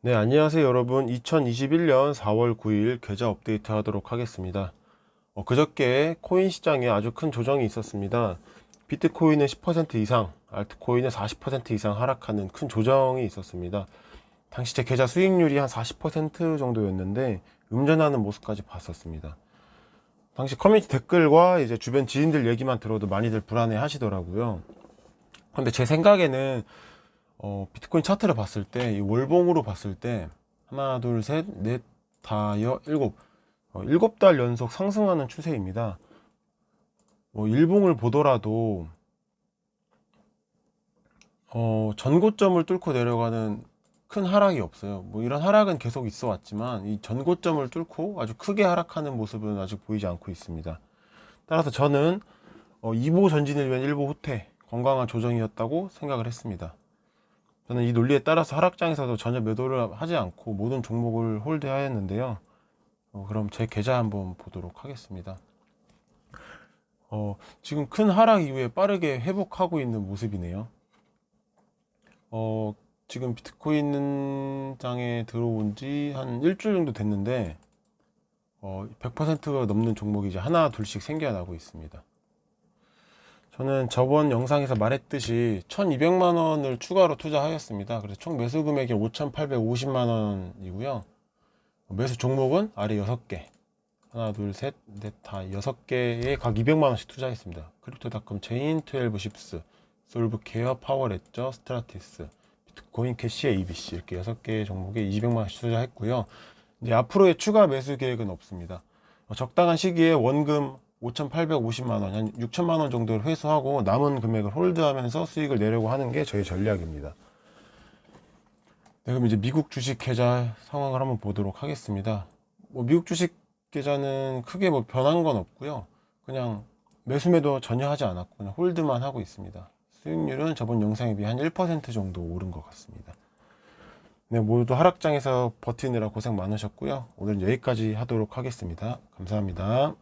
네, 안녕하세요, 여러분. 2021년 4월 9일 계좌 업데이트 하도록 하겠습니다. 어, 그저께 코인 시장에 아주 큰 조정이 있었습니다. 비트코인은 10% 이상, 알트코인은 40% 이상 하락하는 큰 조정이 있었습니다. 당시 제 계좌 수익률이 한 40% 정도였는데 음전하는 모습까지 봤었습니다. 당시 커뮤니티 댓글과 이제 주변 지인들 얘기만 들어도 많이들 불안해 하시더라고요. 근데 제 생각에는 어, 비트코인 차트를 봤을 때, 이 월봉으로 봤을 때, 하나, 둘, 셋, 넷, 다, 여, 일곱, 어, 일곱 달 연속 상승하는 추세입니다. 뭐, 일봉을 보더라도, 어, 전고점을 뚫고 내려가는 큰 하락이 없어요. 뭐, 이런 하락은 계속 있어 왔지만, 이 전고점을 뚫고 아주 크게 하락하는 모습은 아직 보이지 않고 있습니다. 따라서 저는, 어, 2보 전진을 위한 1보 후퇴, 건강한 조정이었다고 생각을 했습니다. 저는 이 논리에 따라서 하락장에서도 전혀 매도를 하지 않고 모든 종목을 홀드하였는데요. 어, 그럼 제 계좌 한번 보도록 하겠습니다. 어, 지금 큰 하락 이후에 빠르게 회복하고 있는 모습이네요. 어, 지금 비트코인 장에 들어온 지 한 일주일 정도 됐는데, 어, 100%가 넘는 종목이 이제 하나, 둘씩 생겨나고 있습니다. 저는 저번 영상에서 말했듯이 1200만 원을 추가로 투자하였습니다. 그래서 총 매수 금액이 5850만 원이고요. 매수 종목은 아래 6개. 하나, 둘, 셋, 넷, 다 6개에 각 200만 원씩 투자했습니다. 크립토닷컴, 제인, 12 십스, 솔브케어, 파워레저, 스트라티스, 비트코인 캐시, ABC 이렇게 6개의 종목에 200만 원씩 투자했고요. 이제 앞으로의 추가 매수 계획은 없습니다. 어, 적당한 시기에 원금 5,850만 원, 한 6천만 원 정도를 회수하고 남은 금액을 홀드하면서 수익을 내려고 하는 게 저희 전략입니다. 네, 그럼 이제 미국 주식 계좌 상황을 한번 보도록 하겠습니다. 뭐 미국 주식 계좌는 크게 뭐 변한 건 없고요. 그냥 매수 매도 전혀 하지 않았고 그냥 홀드만 하고 있습니다. 수익률은 저번 영상에 비해 한 1% 정도 오른 것 같습니다. 네, 모두 하락장에서 버티느라 고생 많으셨고요. 오늘 여기까지 하도록 하겠습니다. 감사합니다.